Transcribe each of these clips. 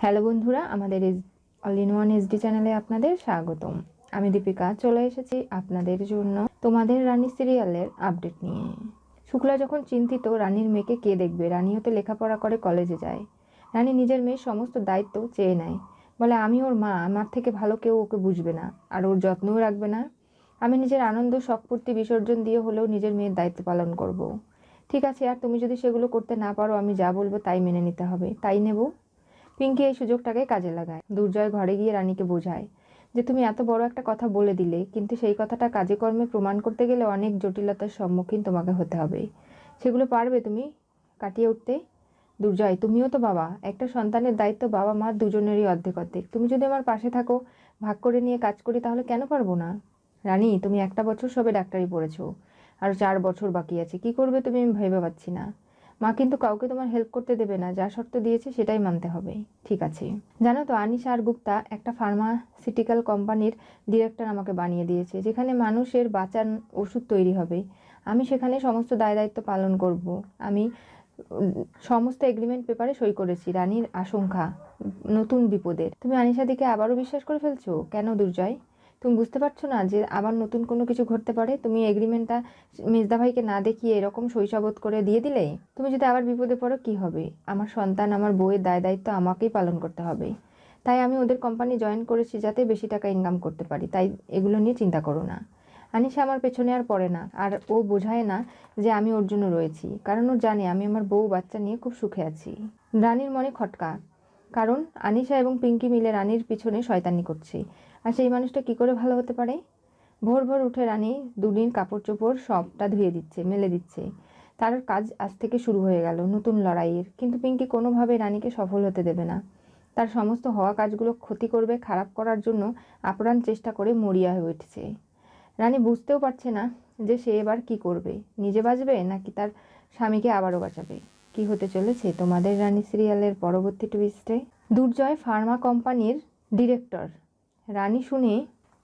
Hello বন্ধুরা, আমাদের all in one SD চ্যানেলে আপনাদের স্বাগতম। আমি দীপিকা, চলে এসেছি আপনাদের জন্য তোমাদের রানী সিরিয়ালের আপডেট নিয়ে। শুক্লা যখন চিন্তিত, রানীর মেয়েকে কে দেখবে? রানীও তো লেখাপড়া করে কলেজে যায়। রানী নিজের মেয়ের সমস্ত দায়িত্ব চেয়ে নেয়। বলে, আমি ওর মা, আমার থেকে ভালো কেউ ওকে বুঝবে না, আর ওর যত্নও রাখবে না। আমি নিজের আনন্দ, শখপূর্তি বিসর্জন দিয়ে হলেও নিজের মেয়ের দায়িত্ব পালন করব। ঠিক আছে, আর তুমি যদি সেগুলো করতে না পারো, আমি যা বলব তাই মেনে নিতে হবে। তাই নেব। পিঙ্কি এই সুযোগটাকে কাজে লাগায়। দুর্জয় ঘরে গিয়ে রানীকে বোঝায় যে, তুমি এত বড় একটা কথা বলে দিলে, কিন্তু সেই কথাটা কাজে কর্মে প্রমাণ করতে গেলে অনেক জটিলতার সম্মুখীন তোমাকে হতে হবে। সেগুলো পারবে তুমি কাটিয়ে উঠতে? দুর্জয়, তুমিও তো বাবা। একটা সন্তানের দায়িত্ব বাবা মা দুজনেরই অর্ধেক অর্ধেক। তুমি যদি আমার পাশে থাকো, ভাগ করে নিয়ে কাজ করি, তাহলে কেন পারব না? রানী, তুমি একটা বছর সবে ডাক্তারি পড়েছো, আর চার বছর বাকি আছে। কি করবে তুমি আমি ভেবে পাচ্ছি না। মা কিন্তু কাউকে তোমার হেল্প করতে দেবে না, যা শর্ত দিয়েছে সেটাই মানতে হবে। ঠিক আছে। জানো তো, আনিশা আর গুপ্তা একটা ফার্মাসিউটিক্যাল কোম্পানির ডিরেক্টর আমাকে বানিয়ে দিয়েছে, যেখানে মানুষের বাঁচার ওষুধ তৈরি হবে। আমি সেখানে সমস্ত দায় দায়িত্ব পালন করব। আমি সমস্ত এগ্রিমেন্ট পেপারে সই করেছি, রানীর আশঙ্কা, নতুন বিপদের। তুমি আনিশা দিকে আবারও বিশ্বাস করে ফেলছো? কেন দুর্জয়? তুমি বুঝতে পারছ না যে আবার নতুন কোনো কিছু ঘটতে পারে? তুমি এগ্রিমেন্টটা মেজদা ভাইকে না দেখিয়ে এরকম শৈশবোধ করে দিয়ে দিলে? তুমি যদি আবার বিপদে পড়ো, কি হবে? আমার সন্তান, আমার বউয়ের দায় দায়িত্ব আমাকেই পালন করতে হবে। তাই আমি ওদের কোম্পানি জয়েন করেছি যাতে বেশি টাকা ইনকাম করতে পারি। তাই এগুলো নিয়ে চিন্তা করো না। আনিশা আমার পেছনে আর পড়ে না। আর ও বোঝায় না যে আমি ওর জন্য রয়েছি। কারণ ও জানে আমি আমার বউ বাচ্চা নিয়ে খুব সুখে আছি। রানীর মনে খটকা। কারণ আনিশা এবং পিঙ্কি মিলে রানীর পিছনে শয়তানি করছে। আর সেই মানুষটা কি করে ভালো হতে পারে? ভোর ভোর উঠে রানী দুদিন কাপড় চোপড় সবটা ধুয়ে দিচ্ছে, মেলে দিচ্ছে। তার কাজ আজ থেকে শুরু হয়ে গেল নতুন লড়াইয়ের। কিন্তু পিঙ্কি কোনোভাবে রানীকে সফল হতে দেবে না। তার সমস্ত হওয়া কাজগুলো ক্ষতি করবে, খারাপ করার জন্য আপ্রাণ চেষ্টা করে মরিয়া হয়ে উঠছে। রানী বুঝতেও পারছে না যে সে এবার কি করবে। নিজে বাঁচবে নাকি তার স্বামীকে আবারও বাঁচাবে? কি হতে চলেছে? তোমাদের রানী সিরিয়ালের পরবর্তী টুইস্টে দুর্জয় ফার্মা কোম্পানির ডিরেক্টর। রানী শুনে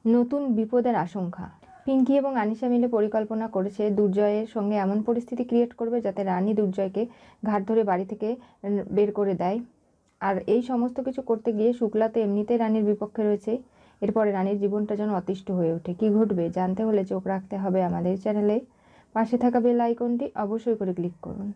নতুন বিপদের আশঙ্কা। পিঙ্কি এবং আনিশা মিলে পরিকল্পনা করেছে দুর্জয়ের সঙ্গে এমন পরিস্থিতি ক্রিয়েট করবে যাতে রানী দুর্জয়কে ঘাট ধরে বাড়ি থেকে বের করে দেয়। আর এই সমস্ত কিছু করতে গিয়ে শুক্লা তো এমনিতেই রানীর বিপক্ষে রয়েছে। এরপরে রানীর জীবনটা যেন অতিষ্ঠ হয়ে ওঠে। কি ঘটবে? জানতে হলে চোখ রাখতে হবে আমাদের চ্যানেলে পাশে থাকা বেল আইকনটি অবশ্যই করে ক্লিক করুন।